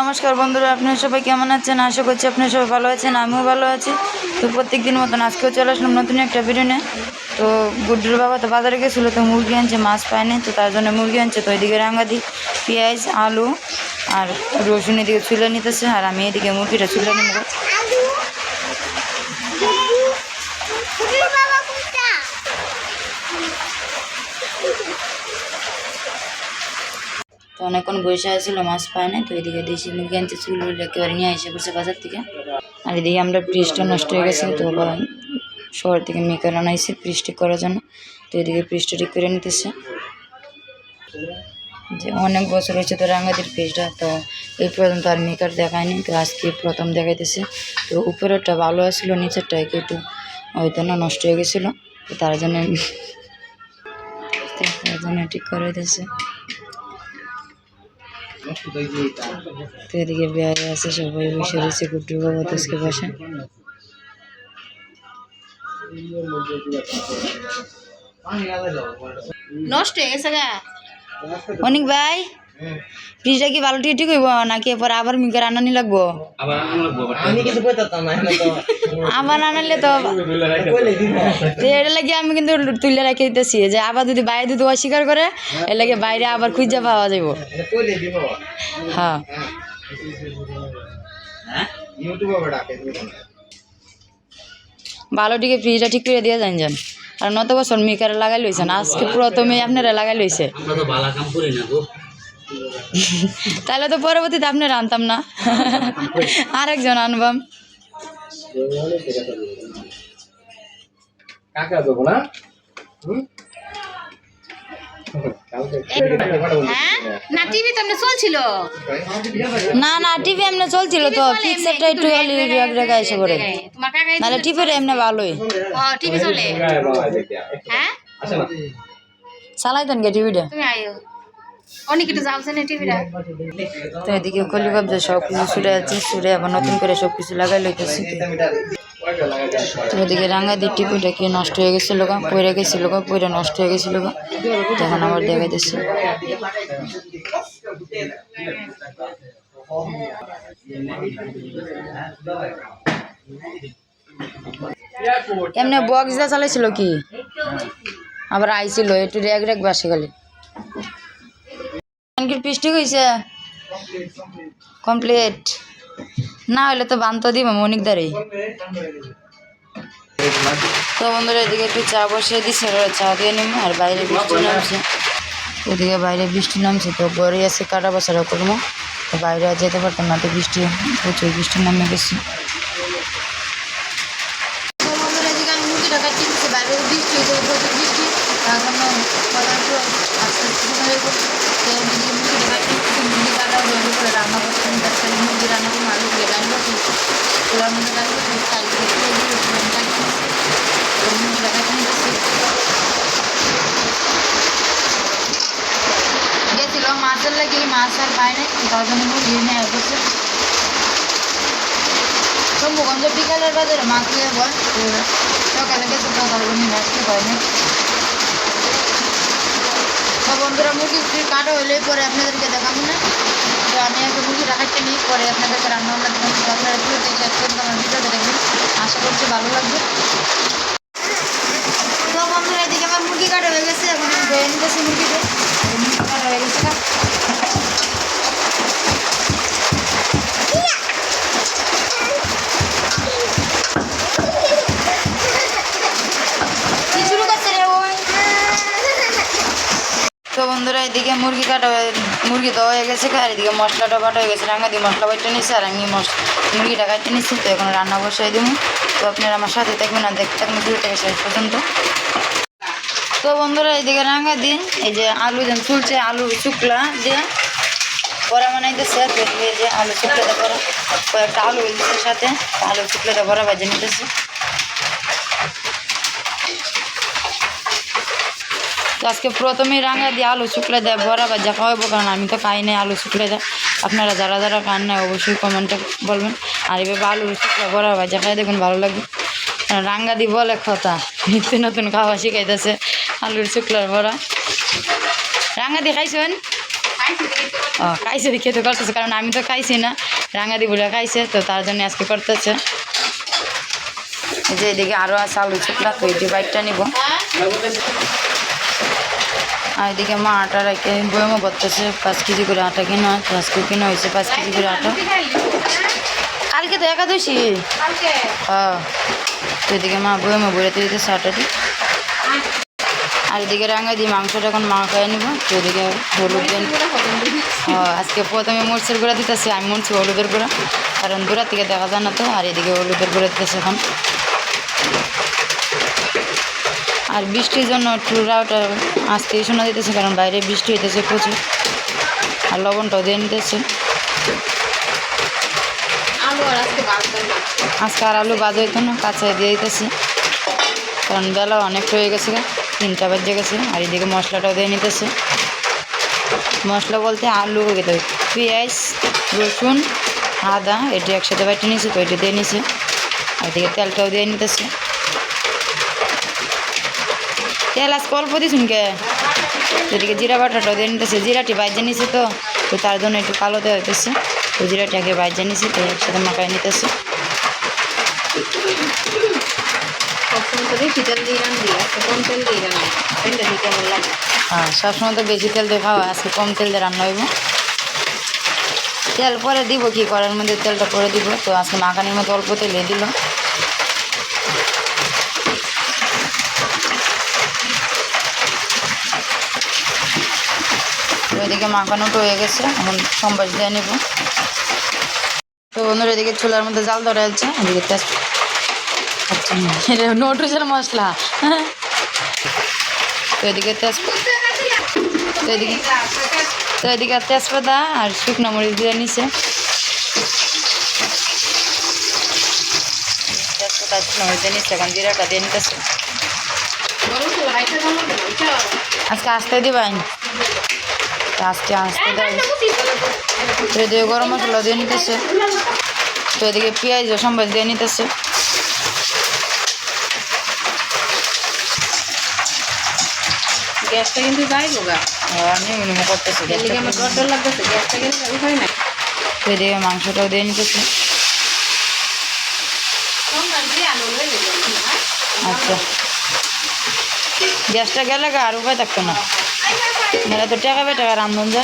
নমস্কার বন্ধুরা, আপনারা সবাই কেমন আছেন? আশা করছি আপনারা সবাই ভালো আছেন, আমিও ভালো আছি। তো প্রত্যেক দিন মতন আজকেও চলে আসলাম নতুন একটা ভিডিও নিয়ে। তো গুড্ডুর বাবা তো বাজারে গেছিল, তো মুরগি আনছে, মাছ পায়নি, তো তার জন্য মুরগি আনছে। তো এদিকে রাঙা দিই পেঁয়াজ, আলু আর রসুন এদিকে চুলে নিতেছে, আর আমি এদিকে মুরগিটা চুলে নিব। তো অনেকক্ষণ বসে আসছিল মাছ পায় না তো এদিকে দেশি মুরগি আনছে চুল একেবারে নিয়ে এসে পড়ছে বাজার থেকে। আর এদিকে আমরা ফ্রিজটা নষ্ট হয়ে গেছে, তো শহর থেকে মেকার আনাইছে ফ্রিজ ঠিক করার জন্য, তো এদিকে ফ্রিজটা ঠিক করে নিতেছে। যে অনেক বছর হয়েছে তো রাঙ্গাদির ফ্রিজটা তো এই পর্যন্ত আর মেকার দেখায়নি তো আজকে প্রথম দেখাইতেছে। তো উপরেরটা ভালো আসছিল নিচেরটা একটু হয়তো না নষ্ট হয়ে গেছিল তার জন্য তার জন্য ঠিক করে দিতেছে তো এদিকে বেড়ে আছে সবাই বসে রয়েছে গুড্ডু বাবা তোষকে বসে নষ্ট হয়ে গেছে গা অনেক ভাই ফ্রিজটা কি ভালো ঠিক ঠিক হইব নাকি এরপর আবার মিকার আনানি লাগবো? আমি কিছু কইতাম না এখন তো আবার আনালে তো এটা লাগে আমি কিন্তু তুলে রেখে দিতেছি যে আবার যদি বাইরে যদি অস্বীকার করে এর লাগে বাইরে আবার খুঁজে পাওয়া যাইব। দিব। হ্যাঁ। ইউটিউবে ভালো টিকে ফ্রিজটা ঠিক করে দিয়ে যান যান। আর নত বছর মিকারে লাগাই লইছেন আজকে প্রথমে আপনারা লাগাই লইছে। আমরা তো বালা কাম করি না গো। তাহলে তো পরবর্তীতে আপনারা আনতাম না। আরেকজন আনবাম। না হ্যাঁ? না টিভি তো এমনি চলছিল। না না টিভি এমনি চলছিল তো। পিকচারটা একটু এসে করে নাহলে টিভির এমনি ভালোই। টিভি চলে? হ্যাঁ? গে টিভিটা। তুমি তো এদিকে কলি ভাবছে সব কিছু ছুটে আছে ছুটে আবার নতুন করে সব কিছু লাগাই লইতেছি তো এদিকে রাঙা দিয়ে টিভিটা কি নষ্ট হয়ে গেছিল গা পইরা গেছিল গা পইরা নষ্ট হয়ে গেছিল গা তখন আবার দেখাইতেছি এমনি বক্স দিয়ে চালাইছিল কি? আবার আইছিল, একটু রেগ রেগ বাসে গেলে। কি পৃষ্টি কমপ্লিট। না হলে তো বান্ত দিব মনিক দ্বারে তো বন্ধুরা, এদিকে একটু চা বসিয়ে দিচ্ছে চা দিয়ে নেব আর বাইরে বৃষ্টি নামছে। ওদিকে বাইরে বৃষ্টি নামছে, তো বড়ি আছে, কাটা বসারা করব তো বাইরে আর যেতে পারতাম না, তো বৃষ্টি, প্রচুর বৃষ্টি নামে গেছে। দিয়ে কাটিয়ে দিচ্ছি তো মুরগিটা কাটিয়ে দিচ্ছি গেছিল মাছের লাগে মাছ আর পায় নাই তার জন্য মুরগি নেওয়া করছে শম্ভুগঞ্জ বিকালের বাজারে মাছ নিয়ে তো সকালে গেছে তো তার জন্য আসতে পারেনি তো বন্ধুরা ফ্রি কাটা হলে পরে আপনাদেরকে দেখাবো না। তো আমি আগে মুরগি রাখাতে নিই, পরে আপনাদেরকে রান্না বান্না দেখাবো। আপনারা আমার ভিডিওটা দেখবেন। আশা করছি ভালো লাগবে তো বন্ধুরা এদিকে আমার মুরগি কাটা হয়ে গেছে এখন আমি ধুয়ে নিতেছি মুরগিতে মুরগি কাটা হয়ে গেছে না কি শুরু করছে রে ওই তো বন্ধুরা এদিকে মুরগি কাটা মুরগি দেওয়া হয়ে গেছে, আর এদিকে মশলাটা বাটা হয়ে গেছে। রাঙা দিয়ে মশলা বাটা নিচ্ছে আর আমি মুরগিটা কাটতে নিচ্ছি তো এখন রান্না বসাই দিব। তো আপনারা আমার সাথে থাকবেন আর দেখতে থাকবেন শুরু থেকে শেষ পর্যন্ত। তো বন্ধুরা এদিকে রাঙা দিন এই যে আলু যেন চুলছে আলু শুকলা দিয়ে বড়া বানাইতেছে। তো যে আলু শুকলাটা বড়া কয়েকটা আলু সাথে। আলু শুকলাটা বড়া ভাজে নিতেছে। তো আজকে প্রথমেই রাঙা দিয়ে আলু শুকলে দেয় বড়া ভাজা খাওয়াবো কারণ আমি তো খাই নাই আলু শুকলে দেয়। আপনারা যারা যারা খান না অবশ্যই কমেন্টে বলবেন। আর এভাবে আলু শুকলে বড়া ভাজা খাই দেখুন ভালো লাগবে রাঙ্গা দি বলে কথা নিত্য নতুন খাওয়া শিখাইতেছে আলুর শুকলার বড়া। রাঙ্গা দি খাইছেন? ও খাইছে দেখে তো করতেছে কারণ আমি তো খাইছি না। রাঙাদি বলে খাইছে তো তার জন্য আজকে করতেছে। যে এদিকে আরও আছে আলু চুকলা তো এটি বাইকটা নিব। আর এদিকে মা আটা রেখে বয়মও করতেছে পাঁচ কেজি করে আটা কিনা পাঁচ আজকে কিনা হয়েছে পাঁচ কেজি করে আটা। কালকে তো একাদশী। হ্যাঁ। তো এদিকে মা বয়মও বইতে দিতেছে আটাটি। আর এদিকে রাঙা দিয়ে মাংসটা এখন মা খাই নিব। তো এদিকে হলুদ ও, আজকে প্রথমে মরিচের গুঁড়া দিতেছি আমি মরছি হলুদের গুঁড়া। কারণ দূরা থেকে দেখা যায় না তো আর এদিকে হলুদের গুঁড়া দিতেছে এখন। আর বৃষ্টির জন্য একটু রাওটা আজকে শোনা দিতেছে কারণ বাইরে বৃষ্টি হইতেছে প্রচুর। আর লবণটাও দিয়ে নিতেছে। আজকে আর আলু বাদ হইতো না কাছে দিয়ে দিতেছি। কারণ বেলা অনেকটা হয়ে গেছে তিনটা বাজে গেছে আর এদিকে মশলাটাও দিয়ে নিতেছে। মশলা বলতে আলু খেতে পেঁয়াজ রসুন আদা এটি একসাথে বাটি নিয়েছে তো এটি দিয়ে নিছে। আর এদিকে তেলটাও দিয়ে নিতেছে। তেল আজকে অল্প দিছুন কে এদিকে জিরা বাটাটা দিয়ে নিতেছে। জিরাটি বাইজে নিছে তো তো তার জন্য একটু কালো দেওয়া হইতেছে। তো জিরাটি আগে বাইজে নিছে তো একসাথে মাখায় নিতেছে। হ্যাঁ সবসময় তো বেশি তেল দিয়ে খাওয়া আজকে কম তেল দিয়ে রান্না হইব। তেল পরে দিব কি করার মধ্যে তেলটা পরে দিব। তো আজকে মাখানির মধ্যে অল্প তেল দিল এদিকে মাখানোটা হয়ে গেছে, এখন সম্বাস দিয়ে নেব। তো বন্ধুরা, এদিকে চুলার মধ্যে জাল ধরে আছে এদিকে তেজ আচ্ছা মশলা। তো এদিকে তো এদিকে তো এদিকে তেজপাতা আর শুকনো মরিচ দিয়ে নিছে। দিয়ে নিচ্ছে এখন জিরাটা দিয়ে নিতেছে। আজকে আসতে দিবেন? আসতে দেয়। তো এদিকে গরম মশলা দিয়ে নিতেছে। তো এদিকে পেঁয়াজ ও সম্বাস দিয়ে নিতেছে। গ্যাসটা কিন্তু যাই গা। নিমু নিমু করতেছে লিগে আমার ডর ডর লাগতেছে গ্যাসটা গেলে উপায় নাই। তো এদিকে মাংসটাও দিয়ে নিতেছে। আচ্ছা। গ্যাসটা গেলে গা আর উপায় থাকতো না। মেলা তো টাকা বে টাকা রান্ধন যা।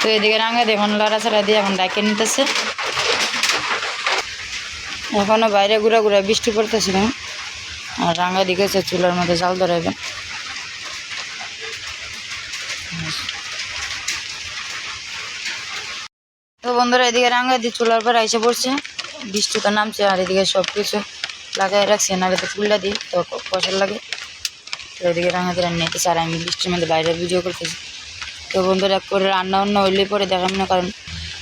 তো এদিকে রাঙা দেখুন লড়াছাড়া দিয়ে এখন ডাকে নিতেছে। এখনও বাইরে ঘুরা ঘুরা বৃষ্টি পড়তেছিল আর রাঙা দিকেছে চুলার মধ্যে জাল ধরাইবে। তো বন্ধুরা, এদিকে রাঙা দিয়ে চুলার পর আইসে পড়ছে। বৃষ্টি তো নামছে আর এদিকে সব কিছু লাগাই রাখছে, নাহলে তো দিই তো ফসল লাগে। তো এদিকে রাঙা দিয়ে রান্না নিতেছে আর আমি বৃষ্টির মধ্যে বাইরে ভিডিও করতেছি। তো বন্ধুরা, করে রান্না অন্য হইলে পরে দেখাম না, কারণ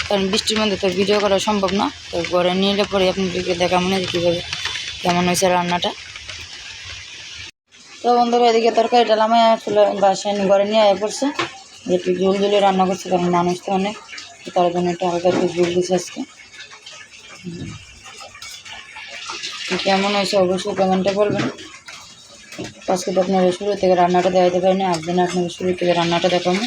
কারণ বৃষ্টির মধ্যে তো ভিডিও করা সম্ভব না। তো ঘরে নিলে পরে আপনাদেরকে দেখা মনে হয় কীভাবে কেমন হয়েছে রান্নাটা। তো বন্ধুরা, এদিকে তরকারিটা লামাই আসলে বাসায় ঘরে নিয়ে আয়া পড়ছে। যে একটু ঝুল ঝুলে রান্না করছে, কারণ মানুষ তো অনেক তার জন্য একটু হালকা একটু ঝুল দিচ্ছে আজকে। কেমন হয়েছে অবশ্যই কমেন্টে বলবেন। তো আপনারা শুরু থেকে রান্নাটা দেখাতে পারিনি একদিন আপনাদের শুরু থেকে রান্নাটা দেখাবো।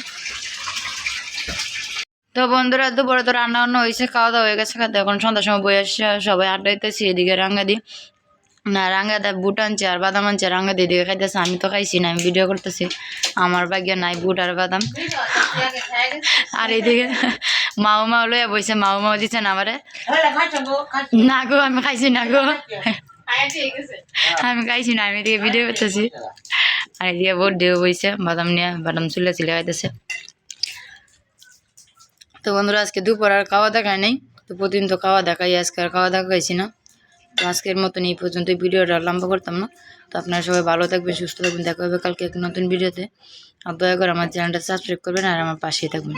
তো বন্ধুরা, দুপুরে তো রান্না বান্না হয়েছে, খাওয়া দাওয়া হয়ে গেছে খাতে এখন সন্ধ্যার সময় বই আসছে সবাই আড্ডাইতেছি এদিকে রাঙ্গা দি না রাঙ্গা দা বুট আনছে আর বাদাম আনছে রাঙ্গা দিয়ে দিকে খাইতেছে, আমি তো খাইছি না, আমি ভিডিও করতেছি। আমার ভাগ্য নাই বুট আর বাদাম। আর এইদিকে মাও মাও লইয়া বইছে মাও মাও দিচ্ছে না আমারে? না গো, আমি খাইছি না গো। আমি খাইছি না, আমি এদিকে ভিডিও করতেছি। আর এদিকে বোট দিয়ে বইছে, বাদাম নিয়ে, বাদাম চুলে চুলে খাইতেছে। তো বন্ধুরা, আজকে দুপুর আর খাওয়া দেখায় নেই। তো প্রতিদিন তো খাওয়া দেখাই, আজকে আর খাওয়া দেখাইছি না। তো আজকের মতন এই পর্যন্ত ভিডিওটা লম্বা করতাম না। তো আপনারা সবাই ভালো থাকবেন, সুস্থ থাকবেন। দেখা হবে কালকে এক নতুন ভিডিওতে আর দয়া করে আমার চ্যানেলটা সাবস্ক্রাইব করবেন আর আমার পাশেই থাকবেন।